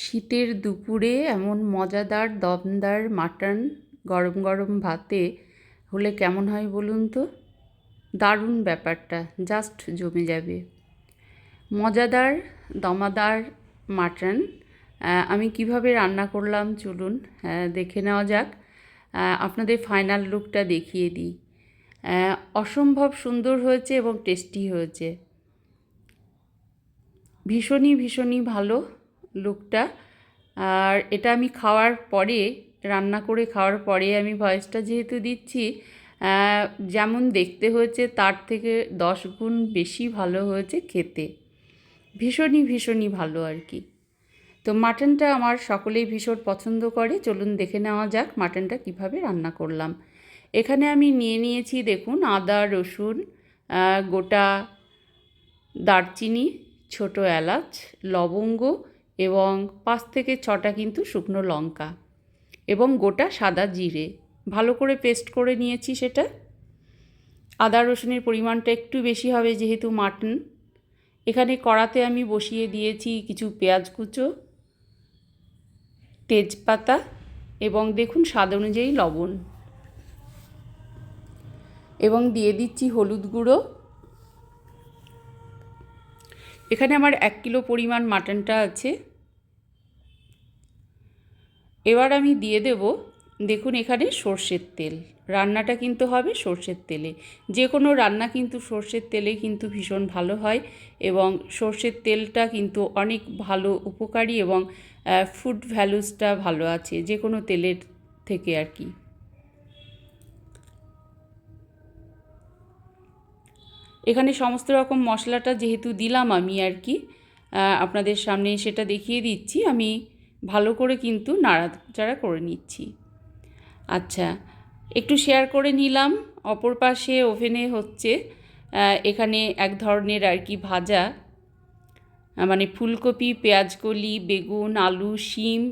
শীতের দুপুরে এমন মজাদার, দমদার মাটন গরম গরম ভাতে হলে কেমন হয় বলুন তো? দারুণ ব্যাপারটা, জাস্ট জমে যাবে। মজাদার, দমাদার মাটন আমি কীভাবে রান্না করলাম চলুন দেখে নেওয়া যাক। আপনাদের ফাইনাল লুকটা দেখিয়ে দিই। অসম্ভব সুন্দর হয়েছে এবং টেস্টি হয়েছে। ভীষণই ভীষণই ভালো। লুকটা। আর এটা আমি খাওয়ার পরে, রান্না করে খাওয়ার পরে আমি ভয়েসটা যেহেতু দিচ্ছি যেমন দেখতে হয়েছে তার থেকে দশ গুণ বেশি ভালো হয়েছে খেতে। ভীষণই ভীষণই ভালো আর কি। তো মাটনটা আমার সকলেই ভীষণ পছন্দ করে। চলুন দেখে নেওয়া যাক মাটনটা কীভাবে রান্না করলাম। এখানে আমি নিয়ে নিয়েছি দেখুন আদা, রসুন গোটা দারচিনি, ছোট এলাচ, লবঙ্গ এবং পাঁচ থেকে ছটা কিন্তু শুকনো লঙ্কা এবং গোটা সাদা জিরে। ভালো করে পেস্ট করে নিয়েছি সেটা। আদা রসুনের পরিমাণটা একটু বেশি হবে যেহেতু মাটন। এখানে কড়াতে আমি বসিয়ে দিয়েছি কিছু পেঁয়াজ কুচো, তেজপাতা এবং দেখুন স্বাদ অনুযায়ী লবণ। এবং দিয়ে দিচ্ছি হলুদ গুঁড়ো। এখানে আমার এক কিলো পরিমাণ মাটনটা আছে। এবার আমি দিয়ে দেব, দেখুন এখানে সর্ষের তেল। রান্নাটা কিন্তু হবে সর্ষের তেলে। যে কোনো রান্না কিন্তু সর্ষের তেলে কিন্তু ভীষণ ভালো হয় এবং সর্ষের তেলটা কিন্তু অনেক ভালো উপকারী এবং ফুড ভ্যালুসটা ভালো আছে যে কোনো তেলের থেকে আর কি। এখানে সমস্ত রকম মশলাটা যেহেতু দিলাম আমি আর কি আপনাদের সামনে সেটা দেখিয়ে দিচ্ছি। আমি ভালো করে কিন্তু নাড়াচাড়া করে নিচ্ছি। আচ্ছা একটু শেয়ার করে নিলাম। অপর পাশে ওভেনে হচ্ছে এখানে এক ধরনের আর কি ভাজা মানে ফুলকপি, পেঁয়াজকলি, বেগুন, আলু, শিম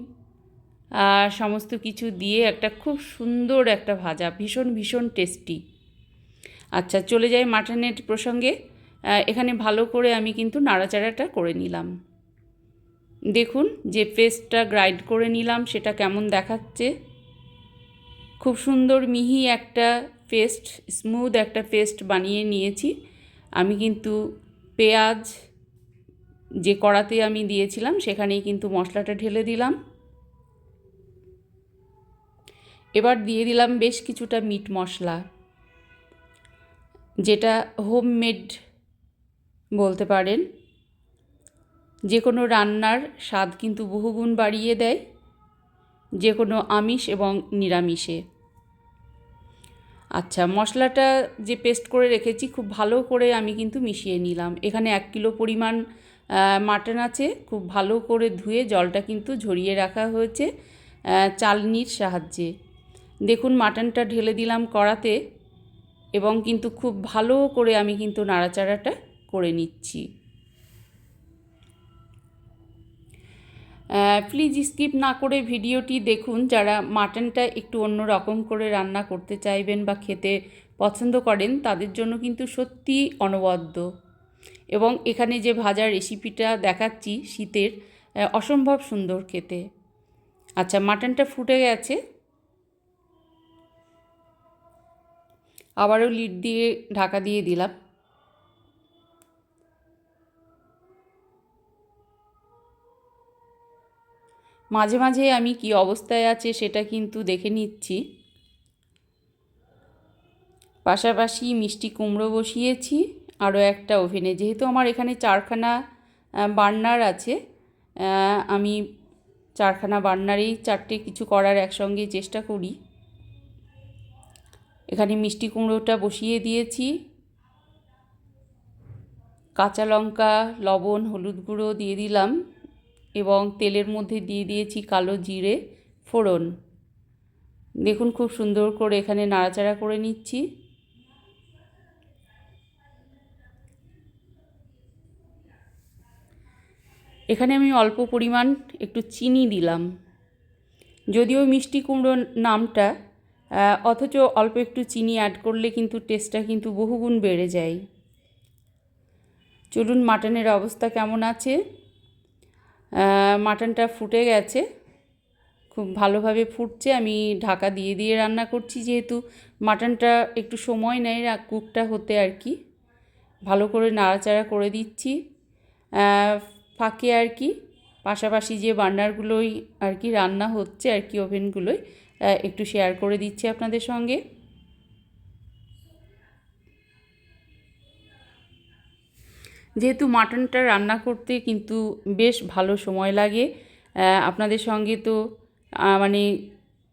সমস্ত কিছু দিয়ে একটা খুব সুন্দর একটা ভাজা, ভীষণ ভীষণ টেস্টি আচ্ছা চলে যাই মাটনের প্রসঙ্গে। এখানে ভালো করে আমি কিন্তু নাড়াচাড়াটা করে নিলাম। দেখুন যে পেস্টটা গ্রাইন্ড করে নিলাম, সেটা কেমন দেখাচ্ছে। খুব সুন্দর মিহি একটা পেস্ট, স্মুথ একটা পেস্ট বানিয়ে নিয়েছি। আমি কিন্তু পেঁয়াজ যে কড়াতে আমি দিয়েছিলাম, সেখানেই কিন্তু মশলাটা ঢেলে দিলাম। এবার দিয়ে দিলাম বেশ কিছুটা মিট মশলা। যেটা হোমমেড বলতে পারেন যে কোনো রান্নার স্বাদ কিন্তু বহুগুণ বাড়িয়ে দেয় যে কোনো আমিষ এবং নিরামিষে। আচ্ছা মশলাটা যে পেস্ট করে রেখেছি, খুব ভালো করে আমি কিন্তু মিশিয়ে নিলাম। এখানে এক কিলো পরিমাণ মাটন আছে, খুব ভালো করে ধুয়ে জলটা কিন্তু ঝরিয়ে রাখা হয়েছে চালনির সাহায্যে। দেখুন, মাটনটা ঢেলে দিলাম কড়াতে। এবং কিন্তু খুব ভালো করে আমি কিন্তু নাড়াচাড়াটা করে নিচ্ছি। প্লিজ স্কিপ না করে ভিডিওটি দেখুন। যারা মাটনটা একটু অন্য রকম করে রান্না করতে চাইবেন বা খেতে পছন্দ করেন, তাদের জন্য কিন্তু সত্যি অনবদ্য। এবং এখানে যে ভাজার রেসিপিটা দেখাচ্ছি শীতের অসম্ভব সুন্দর খেতে। আচ্ছা মাটনটা ফুটে গেছে। আবারও লিড দিয়ে ঢাকা দিয়ে দিলাম। মাঝে মাঝে আমি কি অবস্থায় আছে সেটা কিন্তু দেখে নিচ্ছি। পাশাপাশি মিষ্টি কুমড়ো বসিয়েছি, আরও একটা ওভেনে। যেহেতু আমার এখানে চারখানা বার্নার আছে আমি চারখানা বার্নারেই চারটে কিছু করার একসঙ্গে চেষ্টা করি। এখানে মিষ্টি কুমড়োটা বসিয়ে দিয়েছি। কাঁচা লঙ্কা, লবণ, হলুদ গুঁড়ো দিয়ে দিলাম এবং তেলের মধ্যে দিয়ে দিয়েছি কালো জিরে ফোড়ন। দেখুন খুব সুন্দর করে এখানে নাড়াচাড়া করে নিচ্ছি। এখানে আমি অল্প পরিমাণ একটু চিনি দিলাম। যদিও মিষ্টি কুমড়োর নামটা অথচ অল্প একটু চিনি অ্যাড করলে কিন্তু টেস্টটা কিন্তু বহুগুণ বেড়ে যায়। চলুন মাটনের অবস্থা কেমন আছে? মাটনটা ফুটে গেছে। খুব ভালোভাবে ফুটছে। আমি ঢাকা দিয়ে দিয়ে রান্না করছি যেহেতু মাটনটা একটু সময় নেয় কুকটা হতে আর কি। ভালো করে নাড়াচাড়া করে দিচ্ছি। ফাঁকে আর কি। পাশাপাশি যে বার্নারগুলোই আর কি রান্না হচ্ছে আর কি ওভেনগুলোই একটু শেয়ার করে দিচ্ছি আপনাদের সঙ্গে। যেহেতু মাটনটা রান্না করতে কিন্তু বেশ ভালো সময় লাগে আপনাদের সঙ্গে তো মানে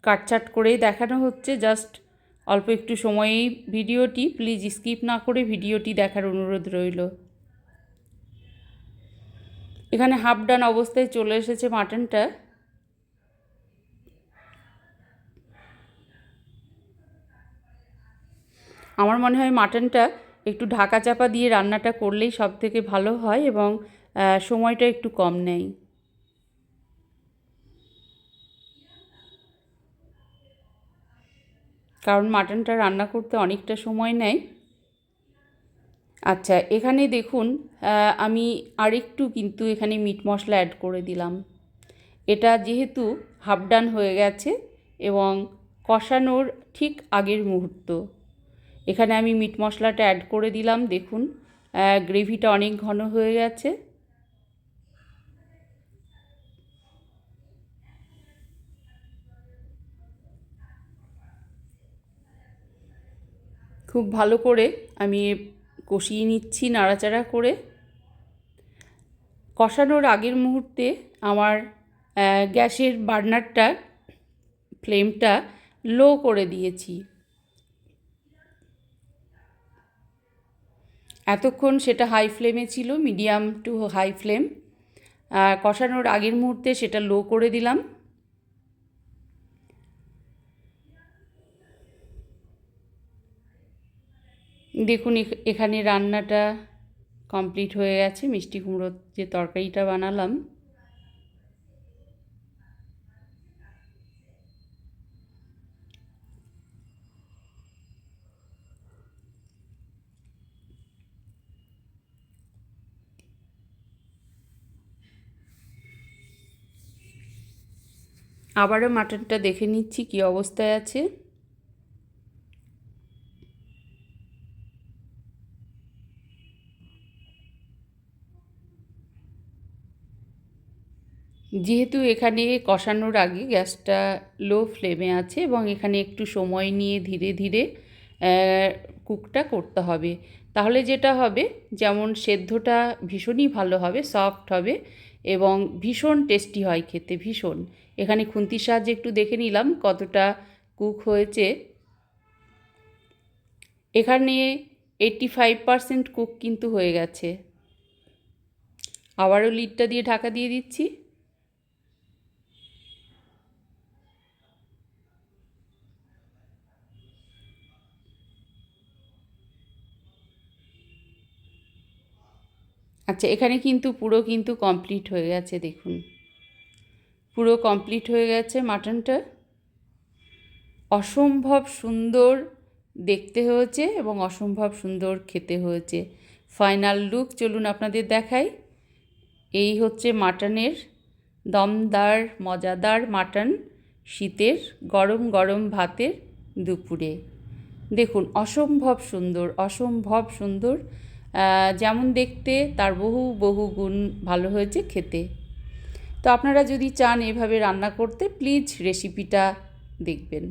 কাটচাট করেই দেখানো হচ্ছে। জাস্ট অল্প একটু সময়েই ভিডিওটি প্লিজ স্কিপ না করে ভিডিওটি দেখার অনুরোধ রইল। এখানে হাফ ডান অবস্থায় চলে এসেছে মাটনটা আমার মনে হয় মাটনটা একটু ঢাকা চাপা দিয়ে রান্নাটা করলেই সব থেকে ভালো হয় এবং সময়টা একটু কম নেয় কারণ মাটনটা রান্না করতে অনেকটা সময় নেয়। আচ্ছা এখানে দেখুন আমি আরেকটু কিন্তু এখানে মিট মশলা অ্যাড করে দিলাম। এটা যেহেতু হাফ ডান হয়ে গেছে এবং কষানোর ঠিক আগের মুহূর্ত। এখানে আমি মিট মশলাটা অ্যাড করে দিলাম, দেখুন। গ্রেভিটা অনেক ঘন হয়ে গেছে। খুব ভালো করে আমি কষিয়ে নিচ্ছি নাড়াচাড়া করে। কষানোর আগের মুহূর্তে আমার গ্যাসের বার্নারটা, ফ্লেমটা লো করে দিয়েছি। এতক্ষণ সেটা হাই ফ্লেমে ছিল মিডিয়াম টু হাই ফ্লেম কষানোর আগের মুহূর্তে সেটা লো করে দিলাম। দেখুন এখানে রান্নাটা কমপ্লিট হয়ে গেছে। মিষ্টি কুমড়োর যে তরকারিটা বানালাম। আবারও মাটনটা দেখে নিচ্ছি কি অবস্থায় আছে। যেহেতু এখানে কষানোর আগে গ্যাসটা লো ফ্লেমে আছে এবং এখানে একটু সময় নিয়ে ধীরে ধীরে কুকটা করতে হবে। তাহলে যেটা হবে, যেমন সেদ্ধটা ভীষণই ভালো হবে সফট হবে এবং ভীষণ টেস্টি হয় খেতে, ভীষণ। এখানে খুন্তির সাহায্যে একটু দেখে নিলাম কতটা কুক হয়েছে। এখানে এইটটি ফাইভ পারসেন্ট কুক কিন্তু হয়ে গেছে। আবারও লিডটা দিয়ে ঢাকা দিয়ে দিচ্ছি। আচ্ছা এখানে কিন্তু পুরো কিন্তু কমপ্লিট হয়ে গেছে, দেখুন। পুরো কমপ্লিট হয়ে গেছে মাটনটা। অসম্ভব সুন্দর দেখতে হয়েছে এবং অসম্ভব সুন্দর খেতে হয়েছে। ফাইনাল লুক চলুন আপনাদের দেখাই। এই হচ্ছে মাটনের দমদার, মজাদার মাটন শীতের গরম গরম ভাতের দুপুরে। দেখুন, অসম্ভব সুন্দর অসম্ভব সুন্দর যেমন দেখতে তার বহু বহু গুণ ভালো হয়েছে খেতে। তো আপনারা যদি চান এভাবে রান্না করতে প্লিজ রেসিপিটা দেখবেন।